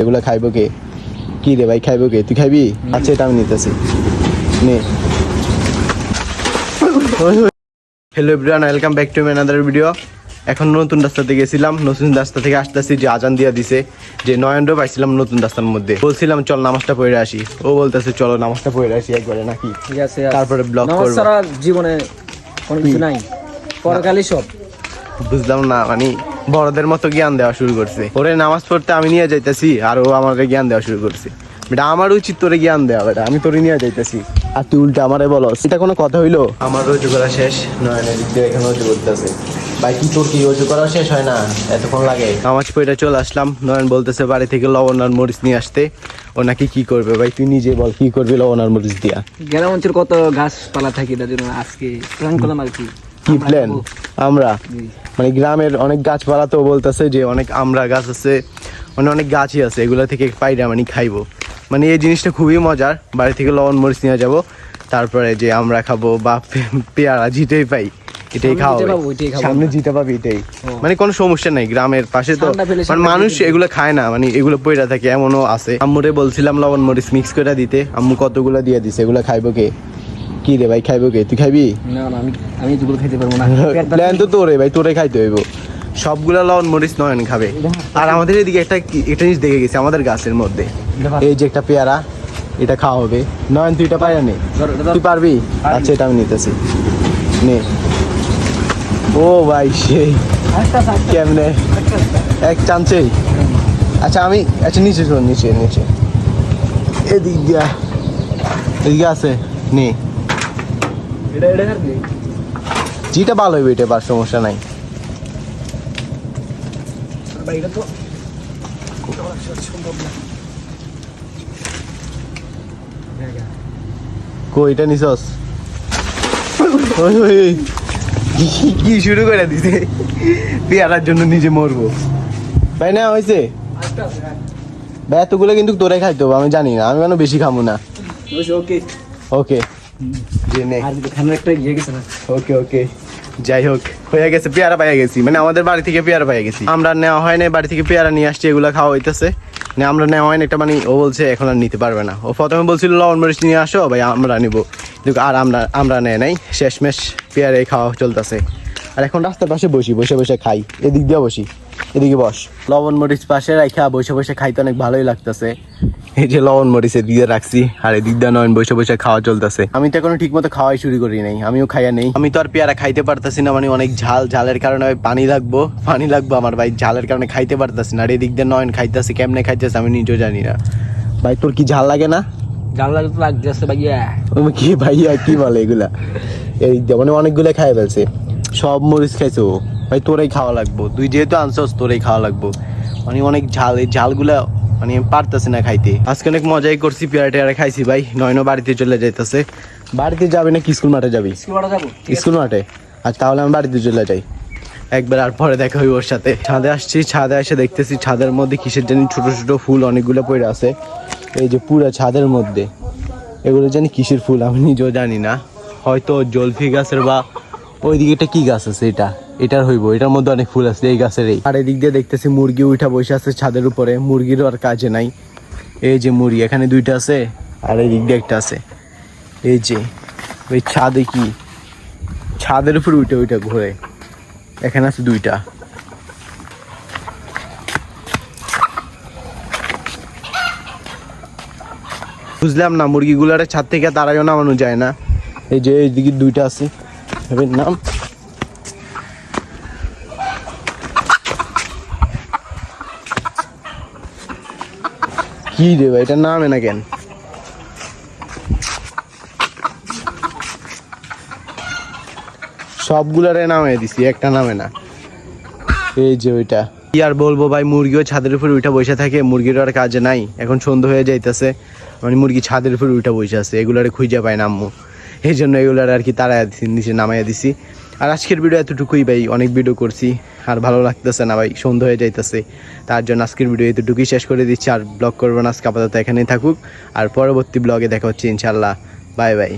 এগুলো খাইবো কে? কি রে ভাই খাইবো কে? তুই খাইবি? আচ্ছা এটা আমি নিতেছি। নে। Hello everyone welcome back to another video এখন নতুন রাস্তাতে গেছিলাম নতুন রাস্তা থেকে আসতেছি যে আজান দিয়ে দিছে যে নয়নরও পাইছিলাম নতুন রাস্তার মধ্যে। বলছিলাম চল নামাজটা পড়ে আসি। ও বলতেছে চলো নামাজটা পড়ে আসি একবারে নাকি? ঠিক আছে তারপরে ব্লগ করব। জীবনে কোনো কিছু নাই। পরকালই সব। বুঝলাম না মানে বড়দের মতো জ্ঞান দেওয়া শুরু করছে। ওরে নামাজ পড়তে আমি নিয়ে যাইতেছি আর ও আমাকে জ্ঞান দেওয়া শুরু করছে। বেটা আমার উচিত তোরে জ্ঞান দেওয়া বেটা আমি তোরে নিয়ে যাইতেছি। আর তুই উল্টা আমারে বলো এটা কোনো কথা হইল? আমার রোজু করা শেষ নয়নের দিক দিয়ে এখানে রোজু করতেছে। ভাই কি তোর কি রোজু করা শেষ হয় না? এতক্ষণ লাগে। নামাজ পড়ে চলে আসলাম নয়ন বলতেছে বাড়ি থেকে লবণ আর মরিচ নিয়ে আসতে। ও নাকি কি করবে ভাই তুই নিজে বল কি করবি লবণ আর মরিচ দিয়া? গ্রাম অঞ্চল কত গাছপালা থাকে তার জন্য আজকে করলাম আর কি। কি প্ল্যান আমরা। মানে গ্রামের অনেক গাছপালা তো বলতেছে যে অনেক আমরা গাছ আছে মানে অনেক গাছই আছে এগুলো থেকে পাইরা মানে খাইবো। মানে এই জিনিসটা খুবই মজার। বাড়ি থেকে লবণ মরিচ নিয়ে যাব তারপরে যে আমরা খাব বা পেয়ারা জিতেই পাই এটাই খাওয়া সামনে। জিতে পাবি এটাই। মানে কোনো সমস্যা নাই গ্রামের পাশে তো। মানে মানুষ এগুলো খায় না মানে এগুলো পয়রা থাকে এমনও আছে। আম্মুরে বলছিলাম লবণ মরিচ মিক্স করে দিতে আম্মু কতগুলো দিয়ে দিছে এগুলো খাইবো কে? কি রে ভাই খাইবো কে? তুই খাইবি? না না আমি আমি খেতে পারব না। প্ল্যান তো তোরে ভাই তোরে খাইতে হইব। সবগুলা লবণ মরিচ নয়ন খাবে। আর আমাদের এদিকে একটা একটা জিনিস দেখে গেছে আমাদের গাছের মধ্যে। এই যে একটা পেয়ারা এটা খাওয়া হবে। নয়ন তুই এটা পাইরা নে? তুই পারবি? আচ্ছা এটা আমি নিতেছি। নে। ও ভাই সেই। আস্তে আস্তে, আস্তে কেমনে। এক চান্সেই আচ্ছা আমি আচ্ছা নিচে শোন নিচে নিচে। এদিক দিয়া। এদিকে আছে। নে। এটা? যেটা ভালো হইবে এটা বার সমস্যা নাই। এটা তো কো এটা নিছস? ওই, ওই, ওই। কি- শুরু করে দিছে? পেয়ারার জন্য নিজে মরবো। ভাই না হয়েছে হ্যাঁ। ভাই এতগুলো কিন্তু তোরে খাইতে হবে আমি জানি না আমি কেন বেশি খাব না। ওকে। ওকে। যে আর খানার একটা ইয়ে গেছে না? ওকে ওকে। যাই হোক হয়ে গেছে পেয়ারা পাইয়া গেছি। মানে আমাদের বাড়ি থেকে পেয়ারা পাইয়া গেছি। আমরা নেওয়া হয় না বাড়ি থেকে পেয়ারা নিয়ে আসছি এগুলো খাওয়া হইতেছে। না আমরা নেওয়া হয় না একটা মানে ও বলছে এখন আর নিতে পারবে না। ও প্রথমে বলছিল লবণ মরিচ নিয়ে আসো ভাই আমরা নিবো। কিন্তু আর আমরা আমরা নেয় নাই। শেষমেশ পেয়ারাই খাওয়া চলতেছে। আর এখন রাস্তার পাশে বসি বসে বসে খাই। এদিক দিয়ে বসি। এদিকে বস। লবণ মরিচ পাশে রাখা বসে বসে খাইতে অনেক ভালোই লাগতেছে। এই যে লবণ মরিচ এদিকে রাখছি আর এদিক দিয়ে নয়ন বসে বসে খাওয়া চলতেছে। আমি তো এখনও ঠিক মতো খাওয়াই শুরু করি নাই আমিও খাইয়া নেই। আমি তো আর পেয়ারা খাইতে পারতাছি না মানে অনেক ঝাল ঝালের কারণে পানি লাগবো পানি লাগবো আমার ভাই ঝালের কারণে খাইতে পারতাছি না আর এদিক দিয়ে নয়ন খাইতেছে কেমনে খাইতেছে আমি নিজেও জানি না। ভাই তোর কি ঝাল লাগে না? জানলা তো লাগতেছে ভাইয়া। কি ভাইয়া কি বলে এগুলা? এই মানে অনেকগুলো খাই ফেলছে। সব মরিচ খাইছে ও। ভাই তোরাই খাওয়া লাগবো। তুই যেহেতু আনছস তোরাই খাওয়া লাগবো। মানে অনেক ঝাল এই ঝালগুলা মানে আমি পারতেছি না খাইতে। আজকে অনেক মজাই করছি পেয়ারা টেয়ারা খাইছি ভাই। নয়নও বাড়িতে চলে যাইতেছে। বাড়িতে যাবি না কি স্কুল মাঠে যাবি? স্কুল মাঠে আর তাহলে আমি বাড়িতে চলে যাই। একবার আর পরে দেখা হইব ওর সাথে। ছাদে আসছি ছাদে এসে দেখতেছি ছাদের মধ্যে কিসের জানি ছোট ছোট ফুল অনেকগুলো পড়ে আছে। এই যে পুরো ছাদের মধ্যে। এগুলো জানি কিসের ফুল আমি নিজেও জানি না। হয়তো জলফি গাছের বা ওইদিকে একটা কি গাছ আছে এটা? এটার হইব, এটার মধ্যে অনেক ফুল আছে, এই গাছের এই। আর এদিক দিয়ে দেখতেছি মুরগি উঠা বসে আছে ছাদের উপরে, মুরগিরও আর কাজে নাই। এই যে মুরগি, এখানে দুইটা আছে, আর এদিক দিয়ে একটা আছে। এই যে ওই ছাদে কি? ছাদের উপর উঠে উঠে ঘোরে। এখানে আছে দুইটা। বুঝলাম না, মুরগিগুলারে ছাদ থেকে তারাইও নামানো যায় না। এই যে, এইদিকে দুইটা আছে। নাম কি রে ভাই এটা নামে না কেন? সবগুলারে নামে দিছি, একটা নামে না এই যে ওইটা। কি আর বলব ভাই, মুরগিও ছাদের উপর উঠে বসে থাকে, মুরগির আর কাজে নাই। এখন সন্ধ্যা হয়ে যাইতেছে মানে মুরগি ছাদের উপর উঠে বসে আছে, এগুলারে খুঁজে পায় না আম্মু। এই জন্য এগুলার আর কি তারা নিচে নামাইয়া দিছি। আর আজকের ভিডিও এতটুকুই ভাই, অনেক ভিডিও করছি। আর ভালো লাগতেছে না ভাই, সন্ধ্যা হয়ে যাইতেছে। তার জন্য আজকের ভিডিও এতটুকুই শেষ করে দিচ্ছি। আর ব্লগ করব না, আজকে আপাতত এখানেই থাকুক। আর পরবর্তী ব্লগে দেখা হচ্ছে ইনশাল্লাহ বাই বাই